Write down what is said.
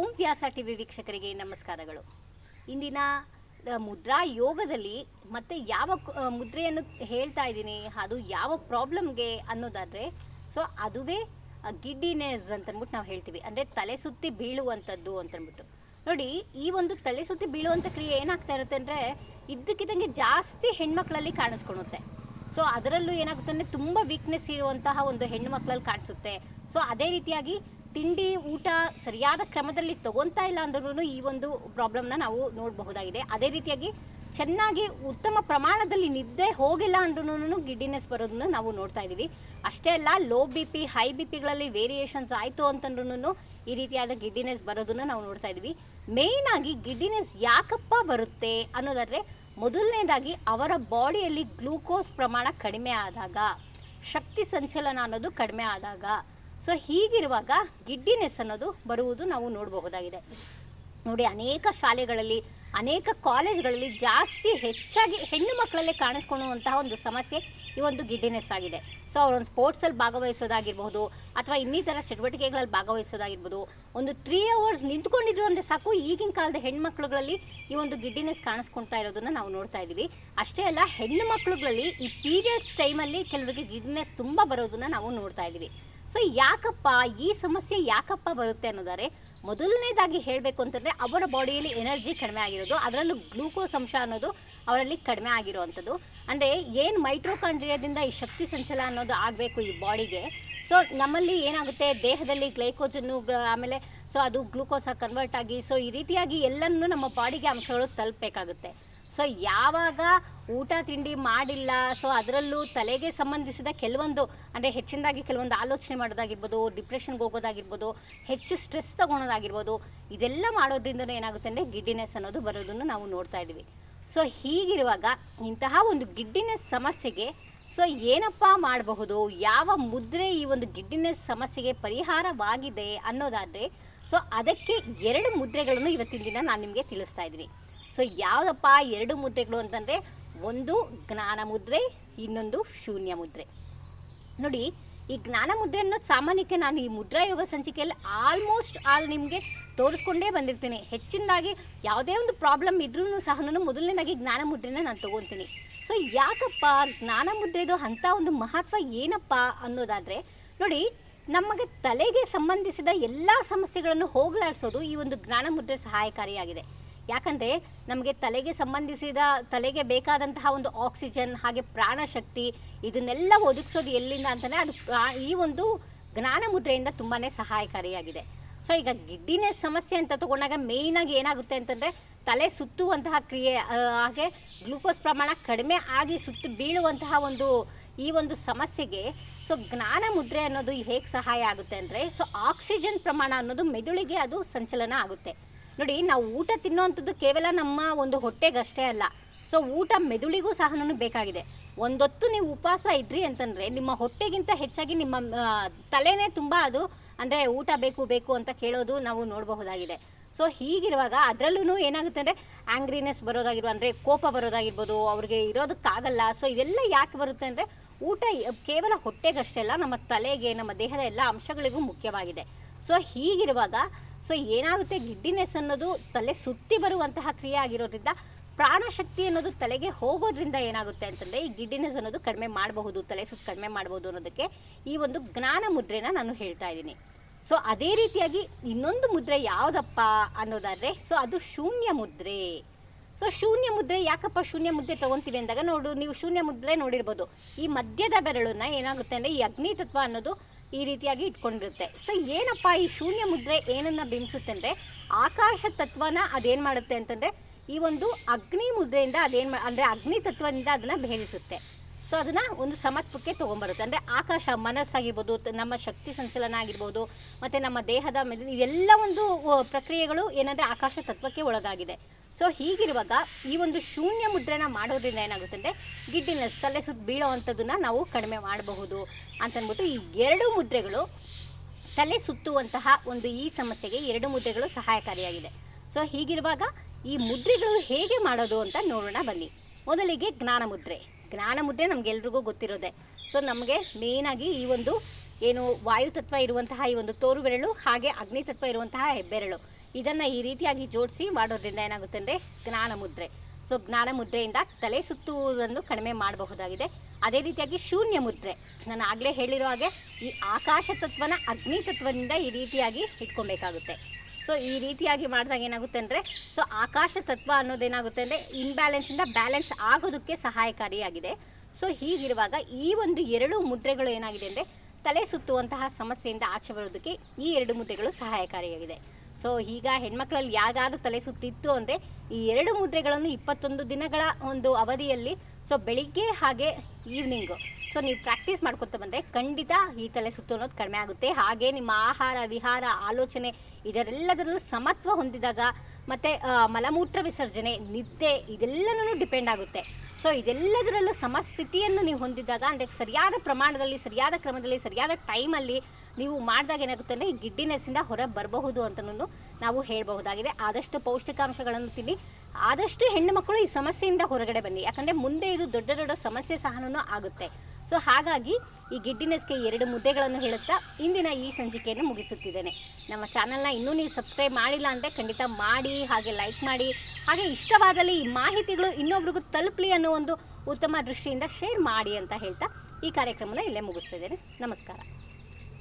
ಓಂ ವ್ಯಾಸ TV ವೀಕ್ಷಕರಿಗೆ ನಮಸ್ಕಾರಗಳು. ಇಂದಿನ ಮುದ್ರಾ ಯೋಗದಲ್ಲಿ ಮತ್ತೆ ಯಾವ ಮುದ್ರೆಯನ್ನು ಹೇಳ್ತಾ ಇದ್ದೀನಿ, ಅದು ಯಾವ ಪ್ರಾಬ್ಲಮ್ಗೆ ಅನ್ನೋದಾದರೆ, ಸೊ ಅದುವೇ ಗಿಡ್ಡಿನೆಸ್ ಅಂತಂದ್ಬಿಟ್ಟು ನಾವು ಹೇಳ್ತೀವಿ. ಅಂದರೆ ತಲೆ ಸುತ್ತಿ ಬೀಳುವಂಥದ್ದು ಅಂತಂದ್ಬಿಟ್ಟು ನೋಡಿ, ಈ ಒಂದು ತಲೆ ಸುತ್ತಿ ಬೀಳುವಂಥ ಕ್ರಿಯೆ ಏನಾಗ್ತಾ ಇರುತ್ತೆ ಅಂದರೆ, ಇದ್ದಕ್ಕಿದ್ದಂಗೆ ಜಾಸ್ತಿ ಹೆಣ್ಮಕ್ಳಲ್ಲಿ ಕಾಣಿಸ್ಕೊಳುತ್ತೆ. ಸೊ ಅದರಲ್ಲೂ ಏನಾಗುತ್ತೆ ಅಂದರೆ ತುಂಬ ವೀಕ್ನೆಸ್ ಇರುವಂತಹ ಒಂದು ಹೆಣ್ಣು ಮಕ್ಕಳಲ್ಲಿ ಕಾಣಿಸುತ್ತೆ. ಸೊ ಅದೇ ರೀತಿಯಾಗಿ ತಿಂಡಿ ಊಟ ಸರಿಯಾದ ಕ್ರಮದಲ್ಲಿ ತಗೊಂತಾ ಇಲ್ಲ ಅಂದ್ರೂ ಈ ಒಂದು ಪ್ರಾಬ್ಲಮ್ನ ನಾವು ನೋಡಬಹುದಾಗಿದೆ. ಅದೇ ರೀತಿಯಾಗಿ ಚೆನ್ನಾಗಿ ಉತ್ತಮ ಪ್ರಮಾಣದಲ್ಲಿ ನಿದ್ದೆ ಹೋಗಿಲ್ಲ ಅಂದ್ರೂ ಗಿಡ್ಡಿನೆಸ್ ಬರೋದನ್ನು ನಾವು ನೋಡ್ತಾ ಇದ್ದೀವಿ. ಅಷ್ಟೇ ಅಲ್ಲ low B P high B ಪಿಗಳಲ್ಲಿ variations ಆಯಿತು ಅಂತಂದ್ರೂ ಈ ರೀತಿಯಾದ ಗಿಡ್ಡಿನೆಸ್ ಬರೋದನ್ನು ನಾವು ನೋಡ್ತಾ ಇದ್ದೀವಿ. ಆಗಿ ಗಿಡ್ಡಿನೆಸ್ ಯಾಕಪ್ಪ ಬರುತ್ತೆ ಅನ್ನೋದಾದರೆ, ಮೊದಲನೇದಾಗಿ ಅವರ ಬಾಡಿಯಲ್ಲಿ ಗ್ಲೂಕೋಸ್ ಪ್ರಮಾಣ ಕಡಿಮೆ ಆದಾಗ, ಶಕ್ತಿ ಸಂಚಲನ ಅನ್ನೋದು ಕಡಿಮೆ ಆದಾಗ ಸೊ ಹೀಗಿರುವಾಗ ಗಿಡ್ಡಿನೆಸ್ ಅನ್ನೋದು ಬರುವುದು ನಾವು ನೋಡಬಹುದಾಗಿದೆ. ನೋಡಿ, ಅನೇಕ ಶಾಲೆಗಳಲ್ಲಿ, ಅನೇಕ ಕಾಲೇಜ್ಗಳಲ್ಲಿ ಜಾಸ್ತಿ ಹೆಚ್ಚಾಗಿ ಹೆಣ್ಣು ಮಕ್ಕಳಲ್ಲೇ ಕಾಣಿಸ್ಕೊಳ್ಳುವಂತಹ ಒಂದು ಸಮಸ್ಯೆ ಈ ಒಂದು ಗಿಡ್ಡಿನೆಸ್ ಆಗಿದೆ. ಸೊ ಅವರೊಂದು ಸ್ಪೋರ್ಟ್ಸಲ್ಲಿ ಭಾಗವಹಿಸೋದಾಗಿರ್ಬೋದು ಅಥವಾ ಇನ್ನಿತರ ಚಟುವಟಿಕೆಗಳಲ್ಲಿ ಭಾಗವಹಿಸೋದಾಗಿರ್ಬೋದು ಒಂದು ತ್ರೀ ಅವರ್ಸ್ ನಿಂತ್ಕೊಂಡಿದ್ರು ಅಂದರೆ ಸಾಕು, ಈಗಿನ ಕಾಲದ ಹೆಣ್ಮಕ್ಳುಗಳಲ್ಲಿ ಈ ಒಂದು ಗಿಡ್ಡಿನೆಸ್ ಕಾಣಿಸ್ಕೊಳ್ತಾ ಇರೋದನ್ನ ನಾವು ನೋಡ್ತಾ ಇದ್ದೀವಿ. ಅಷ್ಟೇ ಅಲ್ಲ, ಹೆಣ್ಣು ಮಕ್ಕಳುಗಳಲ್ಲಿ ಈ ಪೀರಿಯಡ್ಸ್ ಟೈಮಲ್ಲಿ ಕೆಲವರಿಗೆ ಗಿಡ್ನೆಸ್ ತುಂಬ ಬರೋದನ್ನು ನಾವು ನೋಡ್ತಾ ಇದ್ದೀವಿ. ಸೊ ಯಾಕಪ್ಪ, ಈ ಸಮಸ್ಯೆ ಯಾಕಪ್ಪ ಬರುತ್ತೆ ಅನ್ನೋದಾರೆ ಮೊದಲನೇದಾಗಿ ಹೇಳಬೇಕು ಅಂತಂದರೆ, ಅವರ ಬಾಡಿಯಲ್ಲಿ ಎನರ್ಜಿ ಕಡಿಮೆ ಆಗಿರೋದು, ಅದರಲ್ಲೂ ಗ್ಲೂಕೋಸ್ ಅಂಶ ಅನ್ನೋದು ಅವರಲ್ಲಿ ಕಡಿಮೆ ಆಗಿರುವಂಥದ್ದು. ಅಂದರೆ ಏನು ಮೈಟ್ರೋಕಾಂಡ್ರಿಯಾದಿಂದ ಈ ಶಕ್ತಿ ಸಂಚಲ ಅನ್ನೋದು ಆಗಬೇಕು ಈ ಬಾಡಿಗೆ ಸೊ ನಮ್ಮಲ್ಲಿ ಏನಾಗುತ್ತೆ, ದೇಹದಲ್ಲಿ ಗ್ಲೈಕೋಜನ್ನು ಆಮೇಲೆ ಸೊ ಅದು ಗ್ಲೂಕೋಸ್ ಕನ್ವರ್ಟ್ ಆಗಿ ಸೊ ಈ ರೀತಿಯಾಗಿ ಎಲ್ಲನೂ ನಮ್ಮ ಬಾಡಿಗೆ ಅಂಶಗಳು ತಲುಪಬೇಕಾಗುತ್ತೆ. ಸೊ ಯಾವಾಗ ಊಟ ತಿಂಡಿ ಮಾಡಿಲ್ಲ ಸೊ ಅದರಲ್ಲೂ ತಲೆಗೆ ಸಂಬಂಧಿಸಿದ ಕೆಲವೊಂದು, ಅಂದರೆ ಹೆಚ್ಚಿನದಾಗಿ ಕೆಲವೊಂದು ಆಲೋಚನೆ ಮಾಡೋದಾಗಿರ್ಬೋದು ಡಿಪ್ರೆಷನ್ಗೆ ಹೋಗೋದಾಗಿರ್ಬೋದು, ಹೆಚ್ಚು ಸ್ಟ್ರೆಸ್ ತಗೊಳೋದಾಗಿರ್ಬೋದು ಇದೆಲ್ಲ ಮಾಡೋದ್ರಿಂದ ಏನಾಗುತ್ತೆ ಅಂದರೆ ಗಿಡ್ಡಿನೆಸ್ ಅನ್ನೋದು ಬರೋದನ್ನು ನಾವು ನೋಡ್ತಾ ಇದ್ದೀವಿ. ಸೊ ಹೀಗಿರುವಾಗ ಇಂತಹ ಒಂದು ಗಿಡ್ಡಿನೆಸ್ ಸಮಸ್ಯೆಗೆ ಸೊ ಏನಪ್ಪ ಮಾಡಬಹುದು, ಯಾವ ಮುದ್ರೆ ಈ ಒಂದು ಗಿಡ್ಡಿನೆಸ್ ಸಮಸ್ಯೆಗೆ ಪರಿಹಾರವಾಗಿದೆ ಅನ್ನೋದಾದರೆ ಸೊ ಅದಕ್ಕೆ ಎರಡು ಮುದ್ರೆಗಳನ್ನು ಇವತ್ತಿನ ದಿನ ನಾನು ನಿಮಗೆ ತಿಳಿಸ್ತಾ ಇದ್ದೀನಿ. ಸೊ ಯಾವುದಪ್ಪ ಎರಡು ಮುದ್ರೆಗಳು ಅಂತಂದರೆ, ಒಂದು ಜ್ಞಾನ ಮುದ್ರೆ, ಇನ್ನೊಂದು ಶೂನ್ಯ ಮುದ್ರೆ. ನೋಡಿ, ಈ ಜ್ಞಾನ ಮುದ್ರೆ ಅನ್ನೋದು ಸಾಮಾನ್ಯಕ್ಕೆ ನಾನು ಈ ಮುದ್ರಾ ಯೋಗ ಸಂಚಿಕೆಯಲ್ಲಿ ಆಲ್ಮೋಸ್ಟ್ ಆಲ್ ನಿಮಗೆ ತೋರಿಸ್ಕೊಂಡೇ ಬಂದಿರ್ತೀನಿ. ಹೆಚ್ಚಿನದಾಗಿ ಯಾವುದೇ ಒಂದು ಪ್ರಾಬ್ಲಮ್ ಇದ್ರೂ ಸಹ ಮೊದಲನೇದಾಗಿ ಜ್ಞಾನ ಮುದ್ರೆನ ನಾನು ತೊಗೊತೀನಿ. ಸೊ ಯಾಕಪ್ಪ ಜ್ಞಾನ ಮುದ್ರೆದು ಅಂಥ ಒಂದು ಮಹತ್ವ ಏನಪ್ಪ ಅನ್ನೋದಾದರೆ, ನೋಡಿ ನಮಗೆ ತಲೆಗೆ ಸಂಬಂಧಿಸಿದ ಎಲ್ಲ ಸಮಸ್ಯೆಗಳನ್ನು ಹೋಗಲಾಡಿಸೋದು ಈ ಒಂದು ಜ್ಞಾನ ಮುದ್ರೆ ಸಹಾಯಕಾರಿಯಾಗಿದೆ. ಯಾಕಂದರೆ ನಮಗೆ ತಲೆಗೆ ಸಂಬಂಧಿಸಿದ, ತಲೆಗೆ ಬೇಕಾದಂತಹ ಒಂದು ಆಕ್ಸಿಜನ್, ಹಾಗೆ ಪ್ರಾಣಶಕ್ತಿ ಇದನ್ನೆಲ್ಲ ಒದಗಿಸೋದು ಎಲ್ಲಿಂದ ಅಂತಲೇ ಅದು ಈ ಒಂದು ಜ್ಞಾನ ಮುದ್ರೆಯಿಂದ ತುಂಬಾ ಸಹಾಯಕಾರಿಯಾಗಿದೆ. ಸೊ ಈಗ ಗಿಡ್ಡಿನೆಸ್ ಸಮಸ್ಯೆ ಅಂತ ತಗೊಂಡಾಗ ಮೇಯ್ನಾಗಿ ಏನಾಗುತ್ತೆ ಅಂತಂದರೆ ತಲೆ ಸುತ್ತುವಂತಹ ಕ್ರಿಯೆ ಹಾಗೆ ಗ್ಲೂಕೋಸ್ ಪ್ರಮಾಣ ಕಡಿಮೆ ಆಗಿ ಸುತ್ತು ಬೀಳುವಂತಹ ಒಂದು ಈ ಒಂದು ಸಮಸ್ಯೆಗೆ ಸೊ ಜ್ಞಾನ ಮುದ್ರೆ ಅನ್ನೋದು ಹೇಗೆ ಸಹಾಯ ಆಗುತ್ತೆ ಅಂದರೆ ಸೊ ಆಕ್ಸಿಜನ್ ಪ್ರಮಾಣ ಅನ್ನೋದು ಮೆದುಳಿಗೆ ಅದು ಸಂಚಲನ ಆಗುತ್ತೆ. ನೋಡಿ, ನಾವು ಊಟ ತಿನ್ನುವಂಥದ್ದು ಕೇವಲ ನಮ್ಮ ಒಂದು ಹೊಟ್ಟೆಗಷ್ಟೇ ಅಲ್ಲ. ಸೊ ಊಟ ಮೆದುಳಿಗೂ ಸಹ ಬೇಕಾಗಿದೆ. ಒಂದೊತ್ತು ನೀವು ಉಪವಾಸ ಇದ್ರಿ ಅಂತಂದರೆ, ನಿಮ್ಮ ಹೊಟ್ಟೆಗಿಂತ ಹೆಚ್ಚಾಗಿ ನಿಮ್ಮ ತಲೆನೇ ತುಂಬ ಅದು, ಅಂದರೆ ಊಟ ಬೇಕು ಬೇಕು ಅಂತ ಕೇಳೋದು ನಾವು ನೋಡಬಹುದಾಗಿದೆ. ಸೊ ಹೀಗಿರುವಾಗ ಅದರಲ್ಲೂ ಏನಾಗುತ್ತೆ ಅಂದರೆ ಆ್ಯಂಗ್ರಿನೆಸ್ ಬರೋದಾಗಿರ್ಬೋದು, ಅಂದರೆ ಕೋಪ ಬರೋದಾಗಿರ್ಬೋದು, ಅವ್ರಿಗೆ ಇರೋದಕ್ಕಾಗಲ್ಲ. ಸೊ ಇದೆಲ್ಲ ಯಾಕೆ ಬರುತ್ತೆ ಅಂದರೆ ಊಟ ಕೇವಲ ಹೊಟ್ಟೆಗಷ್ಟೇ ಅಲ್ಲ, ನಮ್ಮ ತಲೆಗೆ, ನಮ್ಮ ದೇಹದ ಎಲ್ಲ ಅಂಶಗಳಿಗೂ ಮುಖ್ಯವಾಗಿದೆ. ಸೊ ಹೀಗಿರುವಾಗ ಸೊ ಏನಾಗುತ್ತೆ ಗಿಡ್ಡಿನೆಸ್ ಅನ್ನೋದು ತಲೆ ಸುತ್ತಿ ಬರುವಂತಹ ಕ್ರಿಯೆ ಆಗಿರೋದ್ರಿಂದ ಪ್ರಾಣಶಕ್ತಿ ಅನ್ನೋದು ತಲೆಗೆ ಹೋಗೋದ್ರಿಂದ ಏನಾಗುತ್ತೆ ಅಂತಂದರೆ ಈ ಗಿಡ್ಡಿನೆಸ್ ಅನ್ನೋದು ಕಡಿಮೆ ಮಾಡಬಹುದು, ತಲೆ ಸುತ್ತ ಕಡಿಮೆ ಮಾಡಬಹುದು ಅನ್ನೋದಕ್ಕೆ ಈ ಒಂದು ಜ್ಞಾನ ಮುದ್ರೆನ ನಾನು ಹೇಳ್ತಾ ಇದ್ದೀನಿ. ಸೊ ಅದೇ ರೀತಿಯಾಗಿ ಇನ್ನೊಂದು ಮುದ್ರೆ ಯಾವುದಪ್ಪ ಅನ್ನೋದಾದರೆ ಸೊ ಅದು ಶೂನ್ಯ ಮುದ್ರೆ. ಸೊ ಶೂನ್ಯ ಮುದ್ರೆ ಯಾಕಪ್ಪ ಶೂನ್ಯ ಮುದ್ರೆ ತಗೊಂತೀವಿ ಅಂದಾಗ ನೋಡು, ನೀವು ಶೂನ್ಯ ಮುದ್ರೆ ನೋಡಿರ್ಬೋದು. ಈ ಮಧ್ಯದ ಬೆರಳನ್ನ ಏನಾಗುತ್ತೆ ಅಂದರೆ ಈ ಅಗ್ನಿ ತತ್ವ ಅನ್ನೋದು ಈ ರೀತಿಯಾಗಿ ಇಟ್ಕೊಂಡಿರುತ್ತೆ. ಸೊ ಏನಪ್ಪ ಈ ಶೂನ್ಯ ಮುದ್ರೆ ಏನನ್ನ ಬಿಂಬಿಸುತ್ತೆ ಅಂದರೆ ಆಕಾಶ ತತ್ವನ ಅದೇನು ಮಾಡುತ್ತೆ ಅಂತಂದರೆ ಈ ಒಂದು ಅಗ್ನಿ ಮುದ್ರೆಯಿಂದ ಅದೇನು ಅಂದ್ರೆ ಅಗ್ನಿ ತತ್ವದಿಂದ ಅದನ್ನು ಭೇದಿಸುತ್ತೆ. ಸೊ ಅದನ್ನು ಒಂದು ಸಮತ್ವಕ್ಕೆ ತೊಗೊಂಬರುತ್ತೆ. ಅಂದರೆ ಆಕಾಶ ಮನಸ್ಸಾಗಿರ್ಬೋದು ನಮ್ಮ ಶಕ್ತಿ ಸಂಚಲನ ಆಗಿರ್ಬೋದು, ಮತ್ತು ನಮ್ಮ ದೇಹದ ಇದೆಲ್ಲ ಒಂದು ಪ್ರಕ್ರಿಯೆಗಳು ಏನಂದರೆ ಆಕಾಶ ತತ್ವಕ್ಕೆ ಒಳಗಾಗಿದೆ. ಸೊ ಹೀಗಿರುವಾಗ ಈ ಒಂದು ಶೂನ್ಯ ಮುದ್ರೆನ ಮಾಡೋದ್ರಿಂದ ಏನಾಗುತ್ತೆ ಅಂದರೆ ಗಿಡ್ಡಿನೆಸ್ ತಲೆ ಸುತ್ತ ಬೀಳೋವಂಥದ್ದನ್ನು ನಾವು ಕಡಿಮೆ ಮಾಡಬಹುದು ಅಂತಂದ್ಬಿಟ್ಟು ಈ ಎರಡು ಮುದ್ರೆಗಳು ತಲೆ ಸುತ್ತುವಂತಹ ಒಂದು ಈ ಸಮಸ್ಯೆಗೆ ಎರಡು ಮುದ್ರೆಗಳು ಸಹಾಯಕಾರಿಯಾಗಿದೆ. ಸೊ ಹೀಗಿರುವಾಗ ಈ ಮುದ್ರೆಗಳು ಹೇಗೆ ಮಾಡೋದು ಅಂತ ನೋಡೋಣ ಬನ್ನಿ. ಮೊದಲಿಗೆ ಜ್ಞಾನ ಮುದ್ರೆ. ಜ್ಞಾನ ಮುದ್ರೆ ನಮಗೆಲ್ರಿಗೂ ಗೊತ್ತಿರೋದೆ. ಸೊ ನಮಗೆ ಮೇಯ್ನಾಗಿ ಈ ಒಂದು ಏನು ವಾಯುತತ್ವ ಇರುವಂತಹ ಈ ಒಂದು ತೋರು ಬೆರಳು ಹಾಗೆ ಅಗ್ನಿ ತತ್ವ ಇರುವಂತಹ ಹೆಬ್ಬೆರಳು. ಇದನ್ನು ಈ ರೀತಿಯಾಗಿ ಜೋಡಿಸಿ ಮಾಡೋದ್ರಿಂದ ಏನಾಗುತ್ತೆ ಅಂದರೆ ಜ್ಞಾನ ಮುದ್ರೆ. ಸೊ ಜ್ಞಾನ ಮುದ್ರೆಯಿಂದ ತಲೆ ಸುತ್ತುವುದನ್ನು ಕಡಿಮೆ ಮಾಡಬಹುದಾಗಿದೆ. ಅದೇ ರೀತಿಯಾಗಿ ಶೂನ್ಯ ಮುದ್ರೆ. ನಾನು ಆಗಲೇ ಹೇಳಿರೋ ಹಾಗೆ ಈ ಆಕಾಶ ತತ್ವನ ಅಗ್ನಿ ತತ್ವದಿಂದ ಈ ರೀತಿಯಾಗಿ ಇಟ್ಕೊಬೇಕಾಗುತ್ತೆ. ಸೊ ಈ ರೀತಿಯಾಗಿ ಮಾಡಿದಾಗ ಏನಾಗುತ್ತೆ ಅಂದರೆ ಸೊ ಆಕಾಶ ತತ್ವ ಅನ್ನೋದೇನಾಗುತ್ತೆ ಅಂದರೆ ಇನ್ಬ್ಯಾಲೆನ್ಸಿಂದ ಬ್ಯಾಲೆನ್ಸ್ ಆಗೋದಕ್ಕೆ ಸಹಾಯಕಾರಿಯಾಗಿದೆ. ಸೊ ಹೀಗಿರುವಾಗ ಈ ಒಂದು ಎರಡು ಮುದ್ರೆಗಳು ಏನಾಗಿದೆ ಅಂದರೆ ತಲೆ ಸುತ್ತುವಂತಹ ಸಮಸ್ಯೆಯಿಂದ ಆಚೆ ಬರೋದಕ್ಕೆ ಈ ಎರಡು ಮುದ್ರೆಗಳು ಸಹಾಯಕಾರಿಯಾಗಿದೆ. ಸೊ ಈಗ ಹೆಣ್ಮಕ್ಳಲ್ಲಿ ಯಾರಿಗಾದ್ರೂ ತಲೆ ಸುತ್ತಿತ್ತು ಅಂದರೆ ಈ ಎರಡು ಮುದ್ರೆಗಳನ್ನು ಇಪ್ಪತ್ತೊಂದು ದಿನಗಳ ಒಂದು ಅವಧಿಯಲ್ಲಿ ಸೊ ಬೆಳಿಗ್ಗೆ ಹಾಗೆ ಈವ್ನಿಂಗು ಸೊ ನೀವು ಪ್ರಾಕ್ಟೀಸ್ ಮಾಡ್ಕೊತ ಬಂದರೆ ಖಂಡಿತ ಈ ತಲೆ ಸುತ್ತು ಅನ್ನೋದು ಕಡಿಮೆ ಆಗುತ್ತೆ. ಹಾಗೆ ನಿಮ್ಮ ಆಹಾರ, ವಿಹಾರ, ಆಲೋಚನೆ, ಇದರೆಲ್ಲದರಲ್ಲೂ ಸಮತ್ವ ಹೊಂದಿದಾಗ ಮತ್ತು ಮಲಮೂತ್ರ ವಿಸರ್ಜನೆ, ನಿದ್ದೆ, ಇದೆಲ್ಲನೂ ಡಿಪೆಂಡ್ ಆಗುತ್ತೆ. ಸೊ ಇದೆಲ್ಲದರಲ್ಲೂ ಸಮಸ್ಥಿತಿಯನ್ನು ನೀವು ಹೊಂದಿದಾಗ ಅಂದರೆ ಸರಿಯಾದ ಪ್ರಮಾಣದಲ್ಲಿ, ಸರಿಯಾದ ಕ್ರಮದಲ್ಲಿ, ಸರಿಯಾದ ಟೈಮಲ್ಲಿ ನೀವು ಮಾಡಿದಾಗ ಏನಾಗುತ್ತೆ ಅಂದರೆ ಈ ಗಿಡ್ಡಿನೆಸ್ಸಿಂದ ಹೊರ ಬರಬಹುದು ಅಂತಲೂ ನಾವು ಹೇಳಬಹುದಾಗಿದೆ. ಆದಷ್ಟು ಪೌಷ್ಟಿಕಾಂಶಗಳನ್ನು ತಿನ್ನಿ. ಆದಷ್ಟು ಹೆಣ್ಣು ಮಕ್ಕಳು ಈ ಸಮಸ್ಯೆಯಿಂದ ಹೊರಗಡೆ ಬನ್ನಿ. ಯಾಕಂದರೆ ಮುಂದೆ ಇದು ದೊಡ್ಡ ದೊಡ್ಡ ಸಮಸ್ಯೆ ಸಹನೂ ಆಗುತ್ತೆ. ಸೊ ಹಾಗಾಗಿ ಈ ಗಿಡ್ಡಿನೆಸ್ಗೆ ಎರಡು ಮುದ್ದೆಗಳನ್ನು ಹೇಳುತ್ತಾ ಇಂದಿನ ಈ ಸಂಚಿಕೆಯನ್ನು ಮುಗಿಸುತ್ತಿದ್ದೇನೆ. ನಮ್ಮ ಚಾನಲ್ನ ಇನ್ನೂ ನೀವು ಸಬ್ಸ್ಕ್ರೈಬ್ ಮಾಡಿಲ್ಲ ಅಂದರೆ ಖಂಡಿತ ಮಾಡಿ, ಹಾಗೆ ಲೈಕ್ ಮಾಡಿ, ಹಾಗೆ ಇಷ್ಟವಾದಲ್ಲಿ ಈ ಮಾಹಿತಿಗಳು ಇನ್ನೊಬ್ರಿಗೂ ತಲುಪಲಿ ಅನ್ನೋ ಒಂದು ಉತ್ತಮ ದೃಷ್ಟಿಯಿಂದ ಶೇರ್ ಮಾಡಿ ಅಂತ ಹೇಳ್ತಾ ಈ ಕಾರ್ಯಕ್ರಮನ ಇಲ್ಲೇ ಮುಗಿಸ್ತಿದ್ದೇನೆ. ನಮಸ್ಕಾರ.